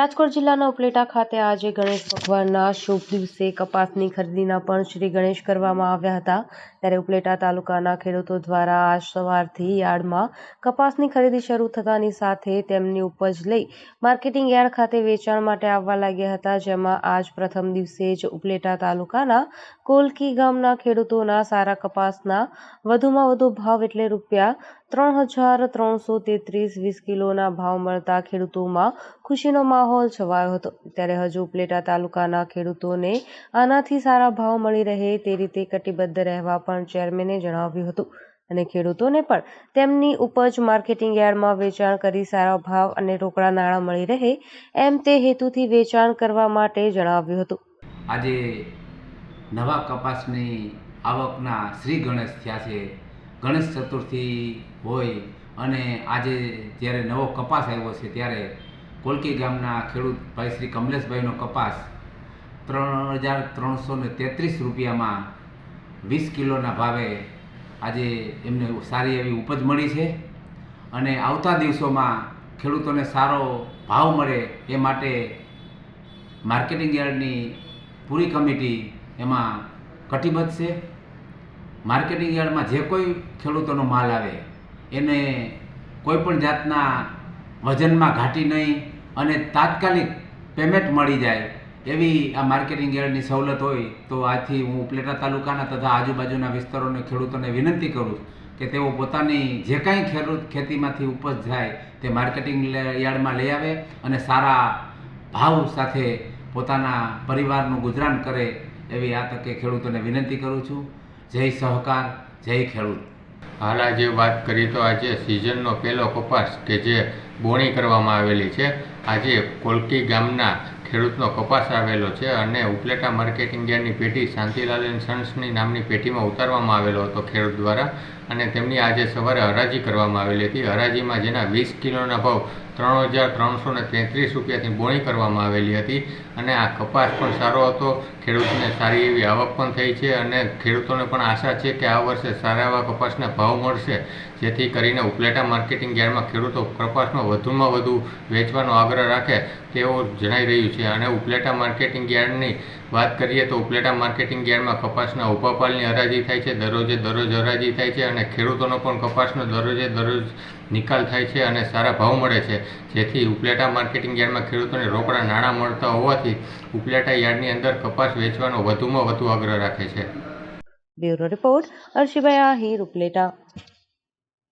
રાજકોટ જિલ્લાના ઉપલેટા ખાતે આજે ગણેશ ભગવાનના શુભ દિવસે કપાસની ખરીદીના પણ શ્રી ગણેશ કરવામાં આવ્યા હતા. ત્યારે ઉપલેટા તાલુકાના ખેડૂતો દ્વારા આજ સવારથી યાર્ડમાં કપાસની ખરીદી શરૂ થતાની સાથે તેમની ઉપજ લઈ માર્કેટિંગ યાર્ડ ખાતે વેચાણ માટે આવવા લાગ્યા હતા, જેમાં આજ પ્રથમ દિવસે જ ઉપલેટા તાલુકાના કોલકી ગામના ખેડૂતોના સારા કપાસના વધુમાં વધુ ભાવ એટલે રૂપિયા ત્રણ હજાર ત્રણસો તેત્રીસ વીસ કિલોના ભાવ મળતા ખેડૂતોમાં ખુશીનો માહોલ છવાયો હતો. ત્યારે હજુ ઉપલેટા તાલુકાના ખેડૂતોને આનાથી સારા ભાવ મળી રહે તે રીતે કટિબદ્ધ રહેવા પણ ચેરમેને જણાવ્યું હતું. અને ખેડૂતોને પણ તેમની ઉપજ માર્કેટિંગ યાર્ડમાં વેચાણ કરી સારા ભાવ અને રોકડા નાણાં મળી રહે એમ તે હેતુથી વેચાણ કરવા માટે જણાવ્યું હતું. આજે નવા કપાસની આવકના શ્રી ગણેશ થયા છે. ગણેશ ચતુર્થી હોય અને આજે જ્યારે નવો કપાસ આવ્યો છે ત્યારે કોલકી ગામના ખેડૂત ભાઈ શ્રી કમલેશભાઈનો કપાસ ત્રણ હજાર ત્રણસો ને તેત્રીસ રૂપિયામાં વીસ કિલોના ભાવે આજે એમને સારી એવી ઉપજ મળી છે. અને આવતા દિવસોમાં ખેડૂતોને સારો ભાવ મળે એ માટે માર્કેટિંગ યાર્ડની પૂરી કમિટી એમાં કટિબદ્ધ છે. માર્કેટિંગ યાર્ડમાં જે કોઈ ખેડૂતોનો માલ આવે, એને કોઈ પણ જાતના વજનમાં ઘાટી નહીં અને તાત્કાલિક પેમેન્ટ મળી જાય એવી આ માર્કેટિંગ યાર્ડની સવલત હોય તો આથી હું ઉપલેટા તાલુકાના તથા આજુબાજુના વિસ્તારોને ખેડૂતોને વિનંતી કરું કે તેઓ પોતાની જે કાંઈ ખેડૂત ખેતીમાંથી ઉપજ થાય તે માર્કેટિંગ યાર્ડમાં લઈ આવે અને સારા ભાવ સાથે પોતાના પરિવારનું ગુજરાન કરે એવી આ તકે ખેડૂતોને વિનંતી કરું છું. જય સહકાર, જય ખેડૂત. હાલ આજે વાત કરીએ તો આજે સિઝનનો પહેલો કપાસ કે જે બોણી કરવામાં આવેલી છે, આજે કોલકી ગામના ખેડૂતનો કપાસ આવેલો છે અને ઉપલેટા માર્કેટિંગ યાર્ડની પેટી શાંતિલાલ એન્ડ સન્સની નામની પેટીમાં ઉતારવામાં આવેલો હતો ખેડૂત દ્વારા અને તેમની આજે સવારે હરાજી કરવામાં આવેલી હતી. હરાજીમાં જેના વીસ કિલોના ભાવ ત્રણ હજાર ત્રણસો ને તેત્રીસ રૂપિયાથી બોણી કરવામાં આવેલી હતી અને આ કપાસ પણ સારો હતો. ખેડૂતને સારી એવી આવક પણ થઈ છે અને ખેડૂતોને પણ આશા છે કે આ વર્ષે સારા એવા કપાસના ભાવ મળશે, જેથી કરીને ઉપલેટા માર્કેટિંગ યાર્ડમાં ખેડૂતો કપાસનો વધુમાં વધુ વેચવાનો આગ્રહ રાખે તેવું જણાઈ રહ્યું છે. અને ઉપલેટા માર્કેટિંગ યાર્ડની વાત કરીએ તો ઉપલેટા માર્કેટિંગ યાર્ડમાં કપાસના ઊભા પાલની હરાજી થાય છે, દરરોજે દરરોજ હરાજી થાય છે અને ખેડૂતોનો પણ કપાસનો દરરોજે દરરોજ નિકાલ થાય છે અને સારા ભાવ મળે છે. જેથી ઉપલેટા માર્કેટિંગ યાર્ડમાં ખેડૂતોને રોકડા નાણાં મળતા હોવાથી ઉપલેટા યાર્ડની અંદર કપાસ વેચવાનો વધુમાં વધુ આગ્રહ રાખે છે. Bureau report Arshibhai Ahir Upleta.